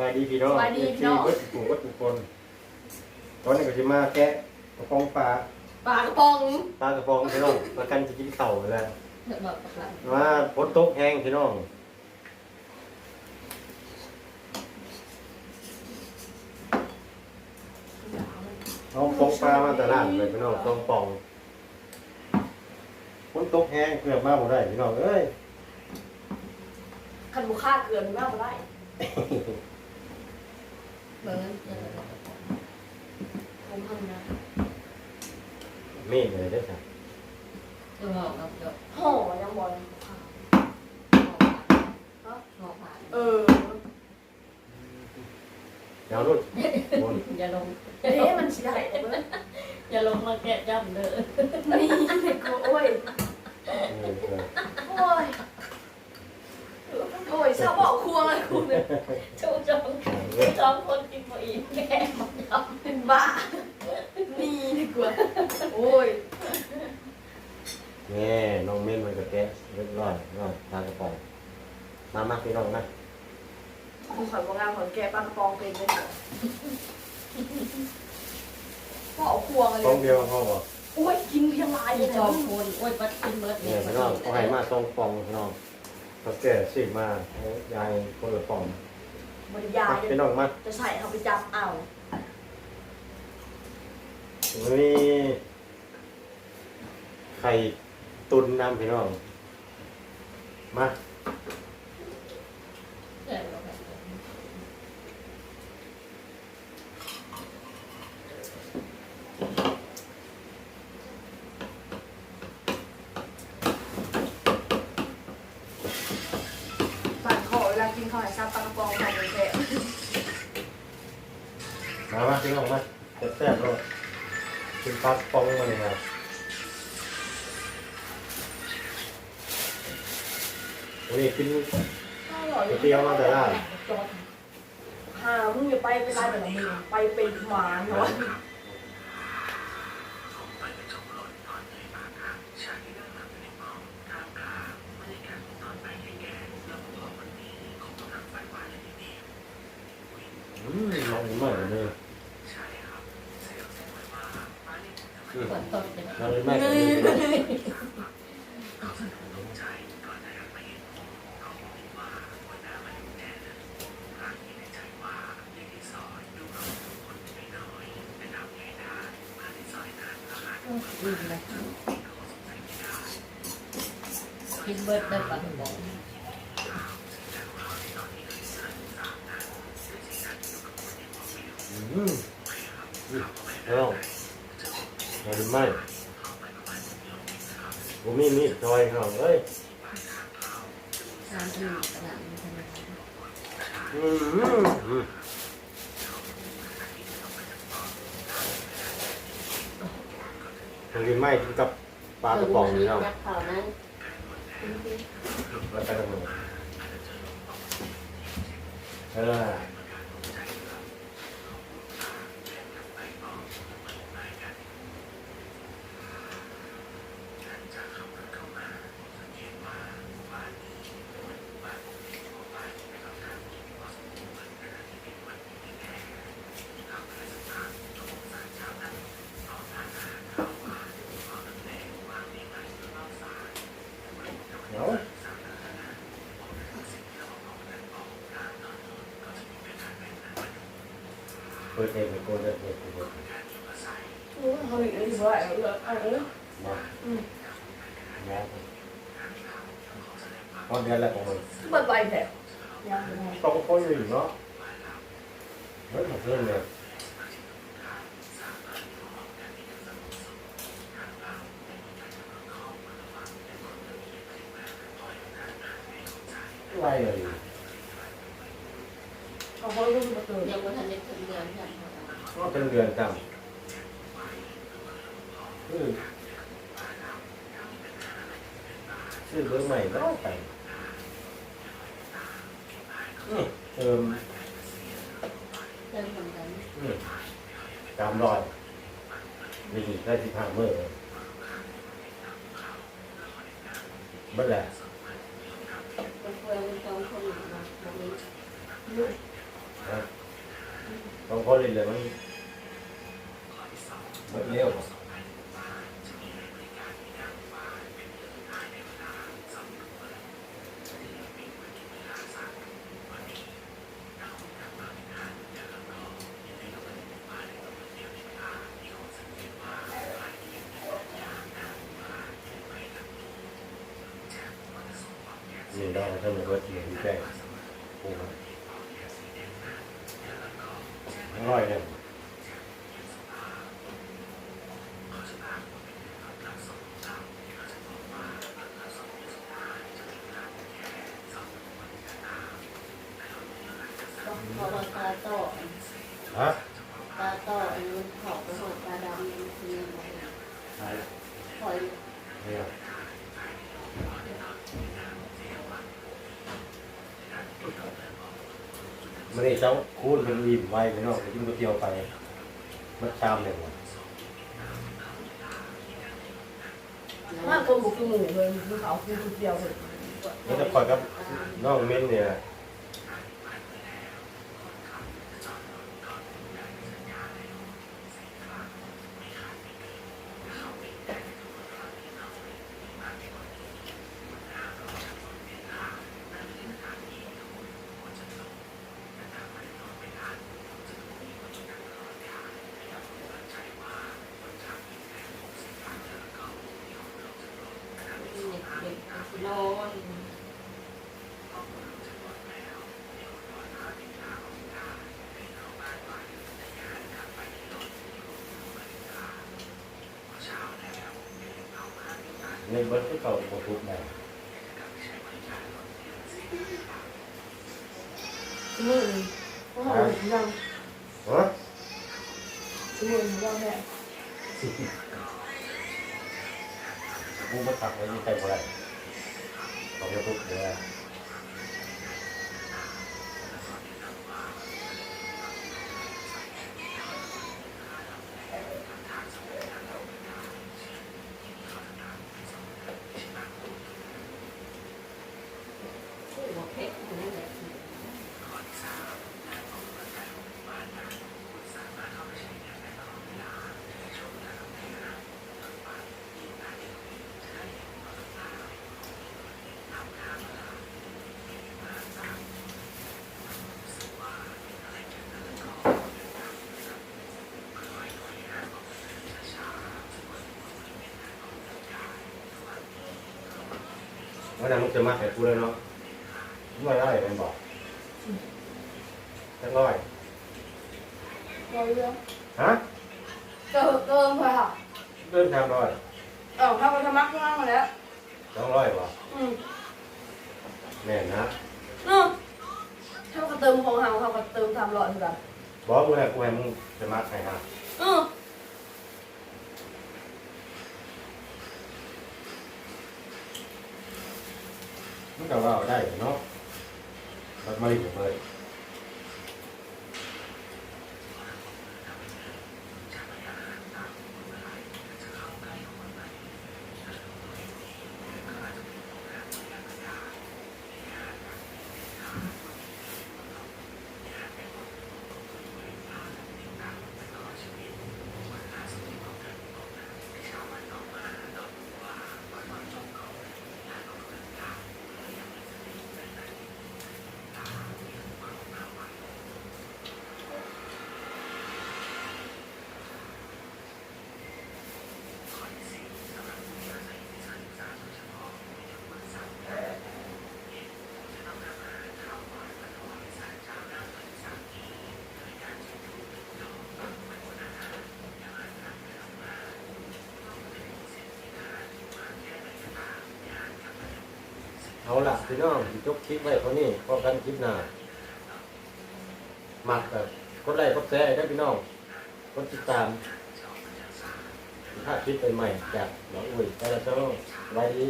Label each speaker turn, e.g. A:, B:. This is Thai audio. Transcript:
A: บายดีพี่น้อง
B: สบายดีพี่น้อง
A: เบิดผู้เบิดทุกคนตอนนี้ก็จะมาแกะกระป๋องปลา
B: ปลากระป๋อง
A: ปลากระป๋องพี่น้องมากันจะกินเข่าวแล้ว
B: แบบปลา
A: มาฝนตกแห้งพี่น้องเอาปองปลามาตลาดเลยพี่น้องต้องปองฝนตกแห้งเกือบมาหมดได้พี่น้องเอ้ย
B: ขันบุค่าเกลือมีมากกว่าได้ เบิร์นผมทำนะ
A: มีเลยได้อจ้ะ
C: จะบอกเราจะ
B: ห่อยังบอล
C: บอกผ่าน
B: เออ
A: เดี๋ยวรุ่นบน
C: อย่าลง
B: เอ๊ะมันสิได้เบิร์น
C: อย่าลงมาแกะจำเด้อ
B: นี่กูโอ้ยโอ้ยโอ้ยชาวบอกควงอะไรคุณเนี่ย
C: ชูจองจองคน กินมาอีกแกมาจำ
B: เป็นบ้านี่ดีกว่า โอ้ย
A: แง่น้องเม่นมันก็แกะเรียบร้อยร้อยปลากระป๋องมามาพี่น้องนะ
B: คุณขอยบอกงานขอนแกปลากระป๋องเป็นเลยเหรอพ่อเอาควงอะไร
A: ฟองเดียวเขาบอก
B: โอ้ยกินเพียงลายเล
C: อี
B: ย
C: จ
B: นะ
C: อมคนโอ้ยปัดกินเบิร์ด
A: เนี่ยพี่น้องเขาให้มาสองฟองพี่น้องเขาแก่สิมาให้ยายคนละฟอง
B: บริยา
A: มาพี่น้องมา
B: จะใส่เอาไปจับเอา
A: นี่ไข่ตุนน้ำพี่น้อง มา
B: ฝันขอเวลากินข้าวให้ซับปลากระป๋องมาเป็นแซ่
A: มามาพี่น้องมาแซ่บๆเลย กินปลากระป๋องมาเลยครับวันนี้กินเดี๋ยวมาแต่ละ
B: หามึงอย่าไปไปไล่แต่ละมึงไปเป็นหมาเนาะ
A: อืมลองใหม่เลยอืม
C: เปิ เล
A: องใหม่กันเลย
C: ดีเลยกินเบิร์ดได้ปะบอก
A: อืมแล้วลองใหม่ ผมมีมีดจอยเขาเอ้ย
C: น้ำที่กระดาษมันทำไม
A: อืมอืมมันกินไม่กินกับปลากระป๋องนี่เนาะ
C: นักข่าวนั้น
A: แล้วไปทำไมเออ เดี๋ยว เปิดเองเลยโกนเลยเปิดเองเลย
B: โอ้ยเขาอีกเลยว่าเอา เลยเอาเลื่
A: อนเดือนแรกของมัน
B: เปิดใบแถวยังไง
A: ต้องค่อยอยู่เนาะเฮ้ยมาเพิ่มเลยไรเลย
B: เอาเขาลูกมาเติม
C: ยังไม่ทันได้ถึงเดือนใช่ไหม
A: ก็เป็นเดือนจำคือซื้อเบอร์ใหม่แล้วไปนี่เติม
C: เริ่มทำกัน
A: นี่ตามรอยมีได้ที่ผ่าเมื่อเลยเมื่อไหร่
C: ก็ควรจองคนหนึ่งมาตรงนี้
B: ลูก
A: ไปนะบางคนเลยเลยมันมันเร็วนี่ได้ถ้ามันก็เทียนแป้งปูมาอ ร่อยเนี่ย
C: เขาบอกตาโต
A: ฮะ
C: ตาโตอันนี้เขาไปหดตาดำมันคืออะไร
A: ใช่
C: คอย
A: เนี่ย มันนี่เจ้าคูณเป็นอิ่มไว้ไปเนาะไปกินก๋วยเตี๋ยวไปมัดชามเลยว่ะ
B: ถ้าคนบุกกินหมูเลยคือเขาคือคนเดียวเลย
A: แล้วจะคอยกับน้องเม้นเนี่ย ในเบิร์ดที่เขาโคทุกได้
B: มือเพราะเขายัง
A: ฮะ
B: มือยังแม่
A: กูมาตักไว้ที่ใครบ่ได้เขาจะทุกเดือ
C: วันนั้
A: นมึงจะมาแต่กูเลยเนาะไม่ได้มันบอกจังร้อย
B: เราเยอะ
A: ฮะ
B: เกินเกินไปค่ะ
A: เดินทางร้อย
B: เออถ้ามันทำมักง่ายมาแล้ว
A: จังร้อยบ่
B: อืม
A: แม่นนะ
B: อืมถ้าเขาเติมของเขาเขาก็เติมทำหลอดเหมือนกัน
A: บอกกูให้กูให้มึงจะมาใครฮะ
B: อื ม
A: มันก็ว่าได้เนาะมันไม่ได้เลยเอ เอาละพี่น้องจบคลิปไว้เท่านี้พอกันคลิปหน้ามักแบบกดไลค์กดแชร์ได้พี่น้องกดติดตามถ้าคลิปใหม่ๆจากน้องอุ้ยแต่ละช่องไว้ดี